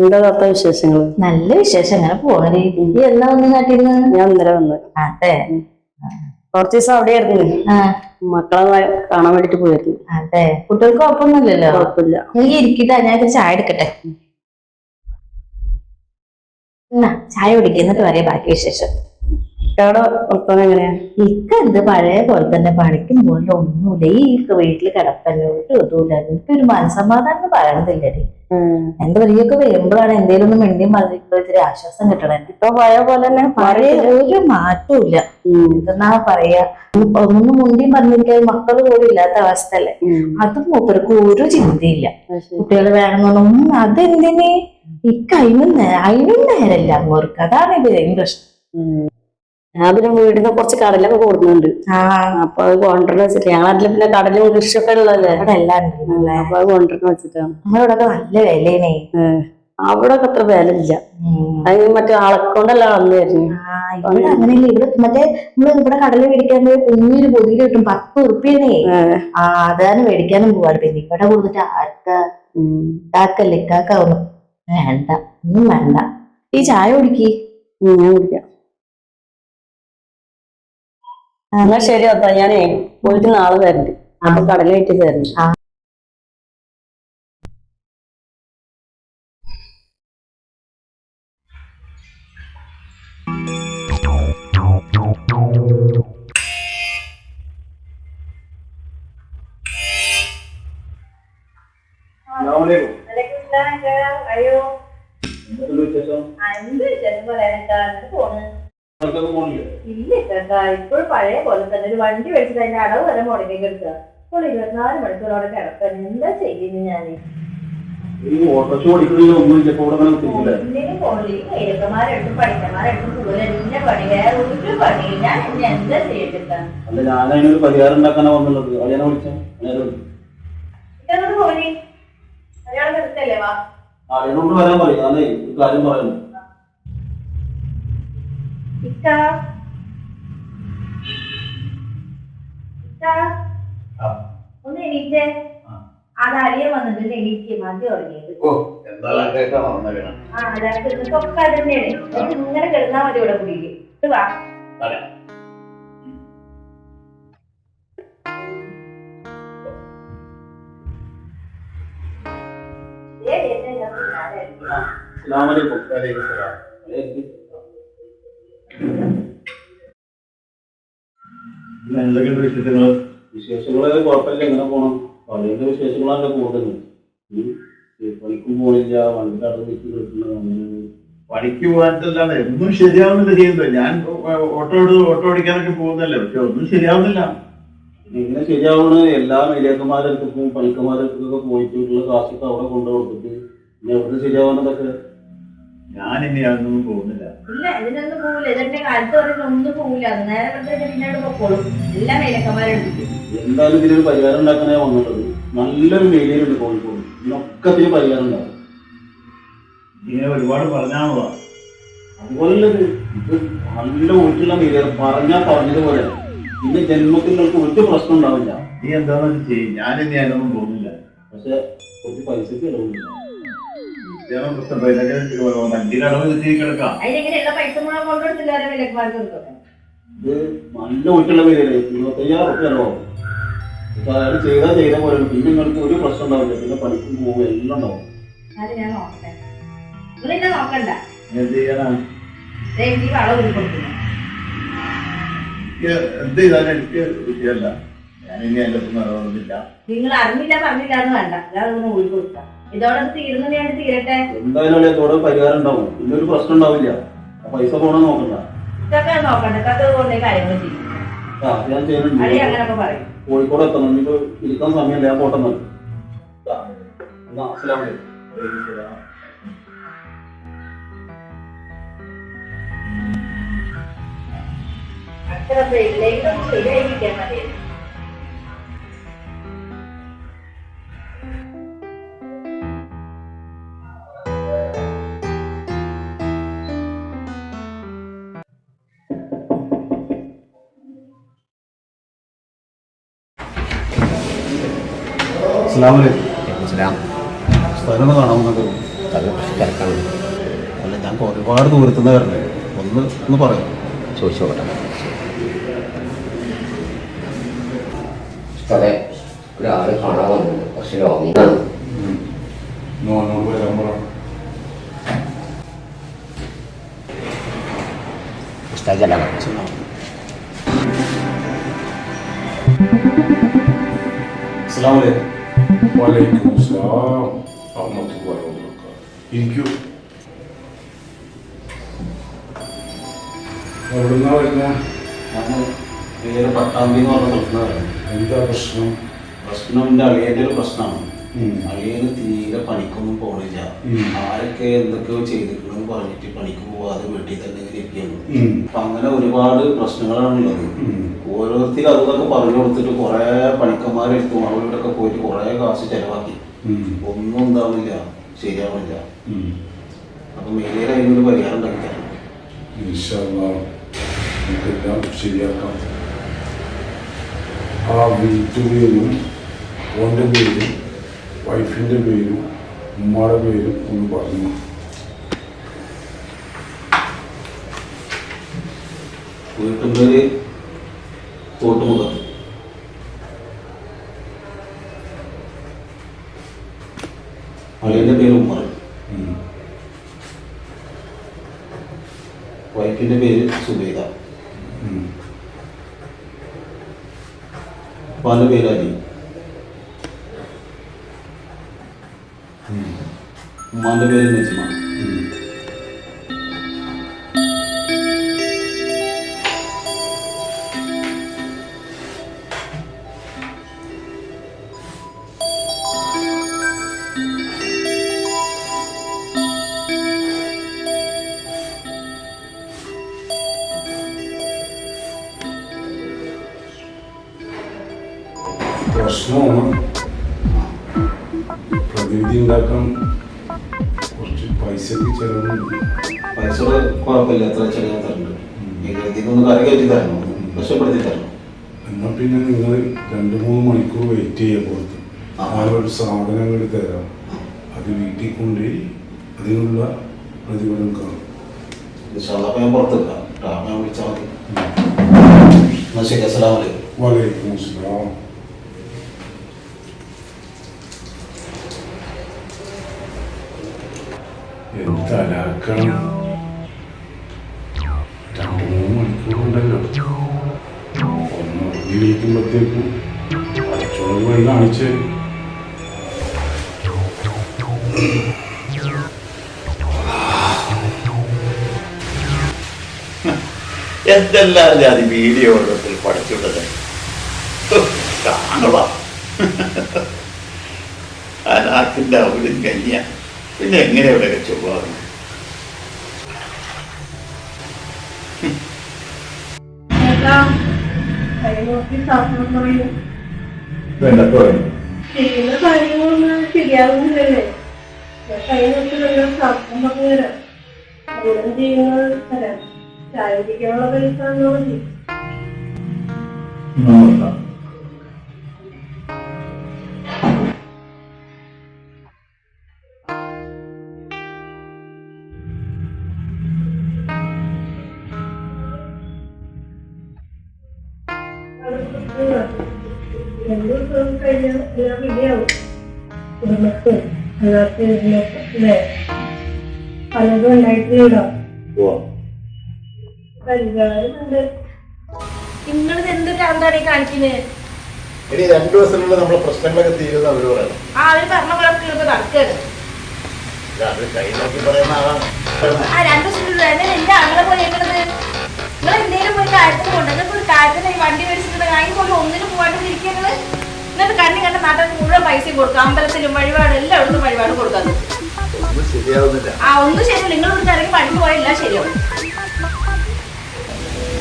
എന്താ താത്ത വിശേഷങ്ങൾ? നല്ല വിശേഷം അങ്ങനെ രീതി എന്നാ ഞാൻ ഇന്നലെ വന്ന്. അതെ. കുറച്ച് ദിവസം അവിടെ ആയിരുന്നു ആ. മക്കളെ കാണാൻ വേണ്ടിട്ട് പോയിരുന്നു. അതെ. കുട്ടികൾക്ക് കുഴപ്പമൊന്നുമില്ലല്ലോ? കുഴപ്പമില്ല. നീ ഇരിക്കട്ടെ. ഞാൻ ഇത്തിരി ചായ എടുക്കട്ടെ? എന്നാ, ചായ കുടിക്കുക എന്നിട്ട് പറയാം ബാക്കി വിശേഷം. ഇക്കയുടെ വർത്തമാനം എങ്ങനെയാ? ഇക്ക എന്ത് പഴയ പോലെ തന്നെ പണിക്കും പോലെ ഒന്നുമില്ല ഈ വീട്ടിൽ കിടപ്പല്ലോ? ഒരു ഇതുമില്ല. എനിക്ക് ഒരു മനസമാധാനം പറയണതില്ലേ എന്റെ വഴിയൊക്കെ വരുമ്പോഴാണ് എന്തേലും ഒന്ന് മിണ്ടിയും പറഞ്ഞിട്ട് ഇത്തിരി ആശ്വാസം കിട്ടണം. ഇപ്പൊ പഴയ പോലെ തന്നെ പഴയ ഒരു മാറ്റവും ഇല്ല. എന്തെന്നാ പറയാ? ഒന്നും മുണ്ടിയും പറഞ്ഞിരിക്കാൻ മക്കൾ പോലും ഇല്ലാത്ത അവസ്ഥ അല്ലേ അതും മൂപ്പർക്ക് ഒരു ചിന്തയില്ല. കുട്ടികൾ വേണമെന്നൊന്നും അതെന്തിനെ? ഇക്ക അതിനും അതിനും നേരല്ല അവർക്ക് അതാണ് ഇത് പ്രശ്നം. ഞാൻ പിന്നെ വീടിന് കുറച്ച് കടലൊക്കെ കൊടുക്കുന്നുണ്ട്. അപ്പൊ അത് കൊണ്ടുവരണം വെച്ചിട്ട്. ഞങ്ങളെ പിന്നെ കടലും കൃഷിയൊക്കെ ഉള്ളതല്ലേ? എല്ലാം അപ്പൊ അത് കൊണ്ടുവരണം വെച്ചിട്ടാണ് നമ്മളിവിടെ നല്ല വിലയാണേ. അവിടെ അത്ര വില ഇല്ല അത് മറ്റേ അളക്കൊണ്ടല്ല അളന്ന് വരുന്നു ആ ഇവിടെ അങ്ങനെയല്ല. ഇവിടെ മറ്റേ നമ്മൾ ഇവിടെ കടൽ മേടിക്കാൻ പോയി കുഞ്ഞൊരു പൊതിയിൽ കിട്ടും. പത്ത് ഉറുപ്പിയണേ ആ അതാണ് മേടിക്കാനും പോവാറ്. പിന്നെ ഇവിടെ കൊടുത്തിട്ട് ആർക്ക? ഇക്കാക്കാവുന്നു വേണ്ട. ഒന്നും വേണ്ട. ഈ ചായ കുടിക്കി. ഞാൻ കുടിക്കാം. എന്നാ ശരി അത്താ. ഞാനേ പോയിട്ട് നാളെ തരണ്ട് അപ്പൊ തരണ്ട് ഇല്ല ചേട്ടാ ഇപ്പോൾ പഴയ പോലെ തന്നെ ഒരു വണ്ടി വെച്ചിട്ട് അതിന്റെ അടവ് വരെ മുടങ്ങി കിടക്കുക അപ്പോൾ ഇരുപത്തിനാല് മണിക്കൂർ അവിടെ കിടക്കാൻ എന്താ ചെയ്യുന്നു ഞാൻ ഒന്നിനും പഠിക്കന്മാരെടുത്തും പോലെ എന്നെ പണി. വേറെ ഒരു എന്താ അയാളെ നിർത്തല്ലേ വാ. വരാൻ പറയും. അതെ കാര്യം പറയുന്നു ഇക്ക. ഒന്ന് എണീറ്റേ. അത് അരിയ വന്നിട്ട് എനിക്ക് മതി ഉറങ്ങിയത് ആ രാത്രി ഒക്കെ അത് തന്നെയാണ് ഇങ്ങനെ കിടന്നാ മതി ഇവിടെ കുടിക്ക്. വാ. അസ്സലാമലൈക്കും വലൈക്കും എന്തൊക്കെയുണ്ട് വിശേഷങ്ങൾ വിശേഷങ്ങൾ കുഴപ്പമില്ല എങ്ങനെ പോണം. പള്ളിയുടെ വിശേഷങ്ങളാണ് കൂടുതൽ പണിക്കും പോയില്ല വണ്ടി കടന്ന് വെച്ച് കിടക്കുന്നത് അങ്ങനെ. പണിക്ക് പോകാനല്ലാതെ ഒന്നും ശരിയാവുന്നില്ല ചെയ്യുന്നത്. ഞാൻ ഓട്ടോ എടുത്ത് ഓട്ടോ ഓടിക്കാനൊക്കെ പോകുന്നല്ലേ പക്ഷെ ഒന്നും ശരിയാവുന്നില്ല. എങ്ങനെ ശരിയാവണ? എല്ലാ മേലിയക്കന്മാരടുത്തും പണിക്കന്മാരടുത്തൊക്കെ പോയിട്ടുള്ള കാശൊക്കെ അവിടെ കൊണ്ടു കൊടുത്തിട്ട് പിന്നെ എവിടെ ശരിയാവാനതൊക്കെ ഞാൻ ഇനി അതൊന്നും പോകുന്നില്ല. ഇല്ല ഇതിനൊന്നും പോവില്ല. ഇതെന്റെ കാലത്ത് പറയുന്ന ഒന്നും പോവില്ല. അത് നേരെ കണ്ടിട്ട് പിന്നീട് പൊക്കോളും. എല്ലാം മേലക്കന്മാരെടുത്തു എന്തായാലും ഇതിനൊരു പരിഹാരം ഉണ്ടാക്കാനേ വന്നിട്ടുള്ളത്. നല്ലൊരു മേലിയുണ്ട് കോഴിക്കോട്. ഇതിനൊക്കെ ഇതിന് പരിഹാരം ഉണ്ടാവും. ഇങ്ങനെ ഒരുപാട് പറഞ്ഞാണോ അതുപോലെ ഇത് നല്ല ഊറ്റുള്ള മേലിയാണ് പറഞ്ഞാൽ പറഞ്ഞതുപോലെ. ഇന്ന് ജന്മത്തിൽ നിങ്ങൾക്ക് ഒരു പ്രശ്നം ഉണ്ടാവില്ല. നീ എന്താണെന്ന് വെച്ചാൽ ചെയ്യും? ഞാൻ ഇനി അതിനൊന്നും പോകുന്നില്ല. പക്ഷെ കുറച്ച് പൈസക്ക് ഇടവില്ല ഇത് നല്ല ഊറ്റുള്ള മേലിയാണ് ഇരുപത്തയ്യായിരം റുപ്യ അല്ലോ പക്ഷെ അയാൾ ചെയ്താൽ ചെയ്ത പോലെ പിന്നെ നിങ്ങൾക്ക് ഒരു പ്രശ്നം ഉണ്ടാവില്ല. പിന്നെ പണിക്കും പോകും എല്ലാം ഉണ്ടാവും. ഞാൻ എന്ത് ചെയ്യാനാ? എന്ത് ചെയ്താലും എനിക്ക് ഞാൻ നിങ്ങൾ അറിഞ്ഞില്ല പറഞ്ഞില്ല എന്ന് വേണ്ട. അല്ലാതെ ഒന്ന് ഊരി കൊടുക്കാം. ഇതോടെ തീർന്നു ഞാൻ തീരട്ടെ? എന്തായാലും അതോടെ പരിഹാരം ഉണ്ടാവും? ഇന്നൊരു പ്രശ്നം ഉണ്ടാവില്ല. പൈസ പോണ നോക്കണ്ട. ഇതൊക്കെ നോക്കണ്ട. ഇതൊക്കെ കൊണ്ടേ കാര്യങ്ങൾ ചെയ്യും. ആ ഞാൻ ചെയ്യുന്നുണ്ട് കോഴിക്കോട് എത്തണം. ഇനിയിപ്പോ ഇരിക്കാൻ സമയമില്ല. ഞാൻ പോട്ടെ എന്നാ അസ്സലാമു അലൈക്കും. അത്ര ബ്രേക്കിലേക്ക് ശരിയായി കിട്ടിയാൽ സ്ഥലം കാണാമെന്നൊക്കെ അത് തിരക്കാണ്. അല്ല ഞാൻ ഒരുപാട് ദൂരത്തുനിന്ന് ഒന്ന് ഒന്ന് പറയാം. ചോദിച്ചു നോക്കട്ടെ അതെ ഒരാൾ കാണാൻ വന്നത്. പക്ഷേ രോഗിയാണ് പറ അസ്സാം വലൈക്കും വലൈക്കും അസ്സലാം റഹ്മത്തുള്ളാഹി വബറകാതുഹു ഇരിക്കൂ എവിടുന്നാ പേര് പട്ടാമ്പി എന്ന് പറഞ്ഞ വരണേ എന്താ പ്രശ്നം? പ്രശ്നം എന്റെ അളിയന്റെ ഒരു പ്രശ്നമാണ്. അളിയന് തീരെ പണിക്കൊന്നും പോണില്ല. ആരൊക്കെ എന്തൊക്കെയോ ചെയ്തിട്ടുണ്ടെന്ന് പറഞ്ഞിട്ട് പണിക്ക് പോവാതെ വീട്ടിൽ തന്നെ ഇരിക്കുകയാണ്. അപ്പൊ അങ്ങനെ ഒരുപാട് പ്രശ്നങ്ങളാണുള്ളത്. ഉള്ളത് ഓരോരുത്തരും അതൊക്കെ പറഞ്ഞു കൊടുത്തിട്ട് കുറെ പണിക്കന്മാരെടുത്തും അവരോടൊക്കെ പോയിട്ട് കുറെ കാശ് ചെലവാക്കി. ഒന്നും ഉണ്ടാവില്ല ശരിയാവില്ല. അപ്പൊ മേലേറെ അതിനൊരു പരിഹാരം ഉണ്ടാക്കിയാണ് നമുക്കെല്ലാം ശരിയാക്കാം. ആ വീട്ടുപേരും ഓന്റെ പേരും വൈഫിന്റെ പേരും ഉമ്മയുടെ പേരും ഒന്ന് പറഞ്ഞു. വീട്ടുപേര് തോട്ടുമുഖത്ത് അളിയന്റെ പേര് ഉമ്മർ വൈഫിന്റെ പേര് സുബൈദ. ഉം. ഉപ്പാന്റെ പേര് അലി. ഉമ്മാന്റെ പേര് നജ്മ ഉം. പ്രശ്നമാണ് പ്രതിവിധി ഉണ്ടാക്കാൻ കുറച്ച് പൈസക്ക് ചെലവുണ്ട് പൈസ കുഴപ്പമില്ല. അത്ര ചെലവ് തരുന്നുണ്ട് ഇതിനൊന്ന് കറി കയറ്റി തരണം രക്ഷപ്പെടുത്തി തരണം എന്നാൽ പിന്നെ നിങ്ങൾ രണ്ട് മൂന്ന് മണിക്കൂർ വെയിറ്റ് ചെയ്യാൻ പുറത്ത്. ആ. സാധനങ്ങൾ സാധനം അങ്ങോട്ട് തരാം. അത് വീട്ടിൽ കൊണ്ടുപോയി അതിനുള്ള പ്രതിഫലം കാണും. ഞാൻ പുറത്ത് വെക്കാം ഞാൻ വിളിച്ചാൽ മതി. ശരി അസ്സലാമു അലൈക്കും. വലൈക്കും അസ്സലാം. എന്തലാക്കണം രണ്ട് മൂന്ന് മണിക്കൂറുണ്ടല്ലോ. ഒന്ന് ഉറങ്ങിയിരിക്കുമ്പോഴത്തേക്കും അടച്ചോളി പോയി കാണിച്ച്. എന്തെല്ലാം അത് വീഡിയോ ഓരോരുത്തർ പഠിച്ചുള്ളത് കാണുക. ആ നാട്ടിന്റെ അവിടെ കന്യ പിന്നെ എങ്ങനെ ഇവിടെ ചൊവ്വാറുണ്ട് ചെയ്യുന്ന കാര്യങ്ങളൊന്നും ശരിയാകുന്നില്ലല്ലേ കൈ നോക്കി നല്ല ശബ്ദം പറഞ്ഞു തരാം. ഗുണം ചെയ്യുന്നത് തരാം. ചായ കുടിക്കാനുള്ള പൈസ മതി. അല്ലേ? പലതും ഉണ്ടായിട്ടില്ലല്ലോ പരിഹാരമുണ്ട് നിങ്ങളിത് എന്ത് ഭ്രാന്താണ് ഈ കാണിക്കുന്നത് ഇനി രണ്ടു ദിവസത്തിനുള്ള നമ്മളെ പ്രശ്നങ്ങളൊക്കെ തീരുന്ന അവർ പറയണം ആ അവർ പറഞ്ഞ പോലെ നടക്കുകയാണ് ഇത് അത് കൈ നോക്കി പറയുന്ന ആളാണ്. ആ രണ്ട് ദിവസം എന്നെ എന്റെ അങ്ങനെ പോയി എങ്ങനത് നിങ്ങൾ എന്തെങ്കിലും കാര്യത്തിന് ഒരു കാര്യത്തിന് ഈ വണ്ടി മേടിച്ചിട്ട് ഞാൻ കൊണ്ട് ഒന്നിനും പോകാണ്ട് ഇരിക്കുന്നത് എന്നിട്ട് കണ്ണി കണ്ട നാട്ടിൽ മുഴുവൻ പൈസയും കൊടുക്കുക അമ്പലത്തിലും വഴിപാട് എല്ലായിടത്തും വഴിപാട് കൊടുക്കാതെ ആ ഒന്നും ശരി നിങ്ങൾ ഇവിടുന്ന് ഇറങ്ങി പണിക്ക് പോയാൽ എല്ലാം ശരിയാവും.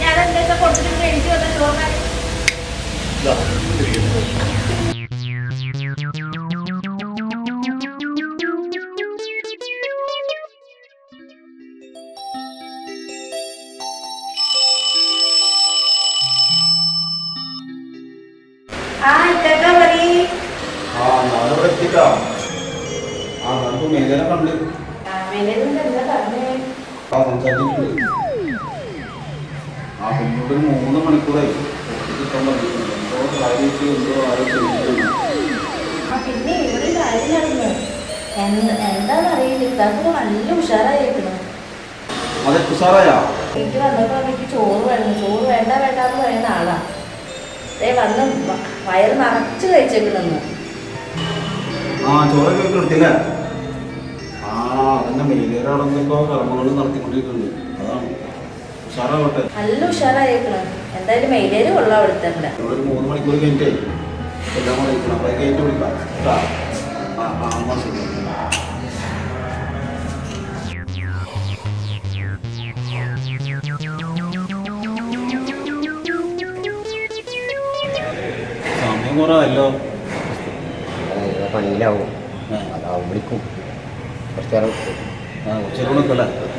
ഞാൻ എന്തൊക്കെ കൊടുത്തിട്ട് എനിക്ക് വന്ന ചോറിനാണ് എന്ത് എന്താണെന്നറിയില്ല ഇക്കാർക്ക് നല്ല ഉഷാറായിരിക്കണം അതെ തുഷാറായ എനിക്ക് ചോറ് വേണം. ചോറ് വേണ്ട വേണ്ട എന്ന് പറയുന്ന ആളാ. ദേ വന്ന് വയറ് നിറച്ച് കഴിച്ചേക്കണെന്ന്. ആ ചോറൊക്കെ വെച്ച് കൊടുത്തില്ലേ? ആ അതന്നെ മെയിലേറെ അവിടെ എന്തൊക്കെ കർമ്മങ്ങൾ നടത്തിക്കൊണ്ടിരിക്കുന്നുണ്ട്. അതാണ്. ഉഷാറാവട്ടെ. നല്ല ഉഷാറായിരിക്കണം എന്തായാലും മെയിലേര് കൊള്ളാം അവിടുത്തെ ഒരു മൂന്ന് മണിക്കൂർ കഴിഞ്ഞിട്ടേ എല്ലാം കൂടെ കഴിഞ്ഞിട്ട് വിളിക്കാം. ആ ശരി. കുറവല്ലോ. പണിയിലാവും അതാവും വിളിക്കും കുറച്ച് നേരം ആ നിൽക്കല്ലേ? വീണ്ടും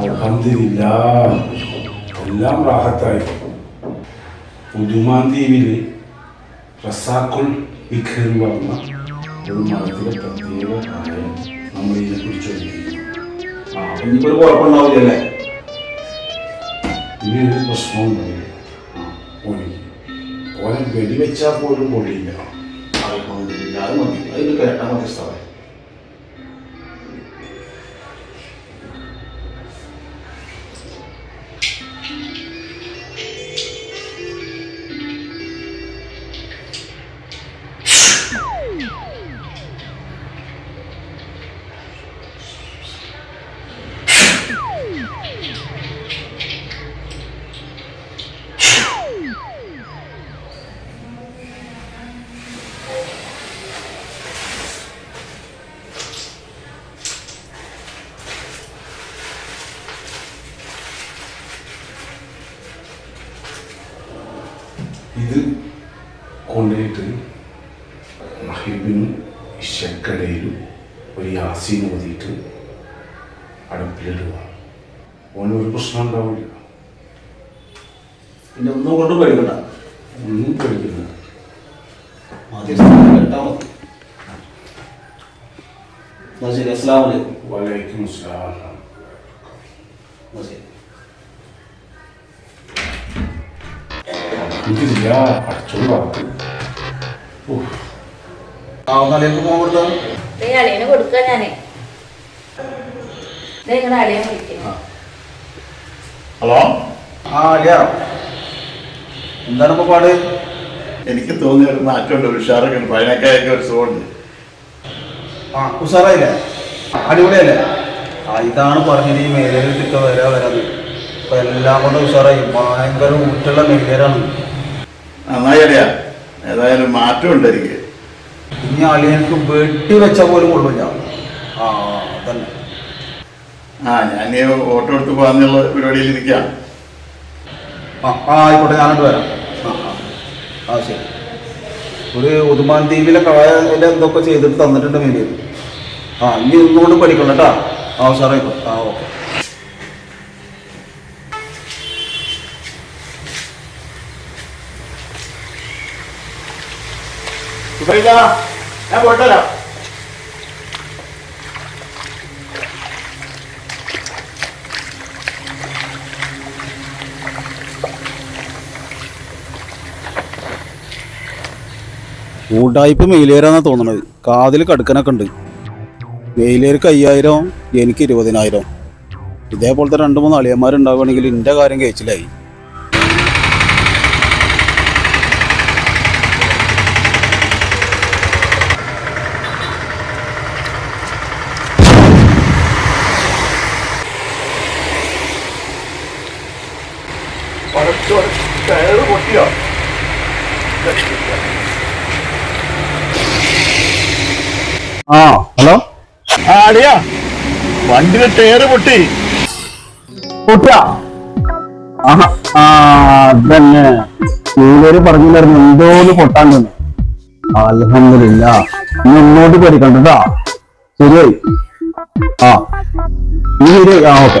അൽഹംദുലില്ല. എല്ലാം റാഹത്തായി. പുതുമാൻ ദ്വീപിൽ റസാഖുൽ ഇഖർ പറഞ്ഞ ഒരു മതത്തിലെ പ്രത്യേക കാര്യം നമ്മൾ ആ ഇനിയിപ്പോൾ ഒരു കുഴപ്പമുണ്ടാവില്ലല്ലേ? ഇനി ഒരു പ്രശ്നവും ഓനെ വെടിവെച്ചാൽ പോലും പൊടിയില്ല അത് മതി. അതിന് കേട്ടാൽ മതി സ്ഥലം ഇത് കൊണ്ടുപോയിട്ട് മഹിബിനും ഇഷക്കടയിലും ഒരു യാസീൻ ഓതിയിട്ട് അടുപ്പിലിടുക. ഓനൊരു പ്രശ്നം ഉണ്ടാവില്ല. പിന്നെ ഒന്നും കൊണ്ട് പേടിക്കണ്ട. ഒന്നും പേടിക്കില്ല വലൈക്കും മതി. വലൈക്കും അസ്സലാം. ശരി. ഇതില്ല പോകാൻ കൊടുത്താൽ അളിയന് ഞാൻ. അളിയൻ വിളിക്കുന്നു ഹലോ? ആ അലിയ എന്താണ് ഇപ്പൊ പാട്? എനിക്ക് തോന്നിയ ഒരു മാറ്റമുണ്ട് ഒരു ഉഷാറൊക്കെ ഉണ്ട്. പതിനൊക്കെ ഒരു സുഖമുണ്ട്. ആ ഉഷാറായില്ലേ? അടിപൊളിയല്ലേ? ആ ഇതാണ് പറഞ്ഞത് ഈ മേലേലിട്ടൊക്കെ വരാ വരാത് ഇപ്പൊ എല്ലാം കൊണ്ടും ഉഷാറായി. ഭയങ്കര ഊറ്റുള്ള മേലേരാണ് നന്നായി അറിയാ. ഏതായാലും മാറ്റമുണ്ട് എനിക്ക്. ഇനി അളിയനക്ക് വെട്ടി വെച്ച പോലും കൊള്ളില്ല. ആ അതന്നെ. ആ ഞാൻ ഓട്ടോ എടുത്ത് പോകാന്നുള്ള പരിപാടിയിൽ ഇരിക്കാം. ആ ആ ആയിക്കോട്ടെ ഞാനോട്ട് വരാം. ആ ആ ആ ശരി. ഒരു ഉദുമാൻ ദ്വീപിലെ കായ എന്തൊക്കെ ചെയ്തിട്ട് തന്നിട്ടുണ്ട് മേലേര് ആ ഇനി ഇന്നുകൊണ്ട് പഠിക്കണം കേട്ടാ. ആ ഉഷാറായിക്കോട്ടെ ആ ഓക്കെ. ഞാൻ പോയിട്ടല്ലോ ഊടായ്പ മെയിലേരാന്നാ തോന്നണത്. കാതിൽ കടുക്കനൊക്കെ ഉണ്ട്. മെയിലേർക്ക് അയ്യായിരം എനിക്ക് ഇരുപതിനായിരം. ഇതേപോലത്തെ രണ്ട് മൂന്ന് അളിയന്മാരുണ്ടാവുകയാണെങ്കിൽ എന്റെ കാര്യം കഴിച്ചില്ലായി പടച്ചോനെ, ടയറ് പൊട്ടിയോ ആ ഹലോ? ആ അടിയാ. വണ്ടിയുടെ ടയറ് പൊട്ടി. പൊട്ട ആ അതന്നെ. ഇവർ പറഞ്ഞില്ലായിരുന്നു എന്തോന്ന് പൊട്ടാണ്ടെന്ന്. അലഹമില്ല നീ ഇങ്ങോട്ട് പേടിക്കണ്ട കേട്ടാ. ശരിയായി. ആ. നീ ആ ഓക്കെ.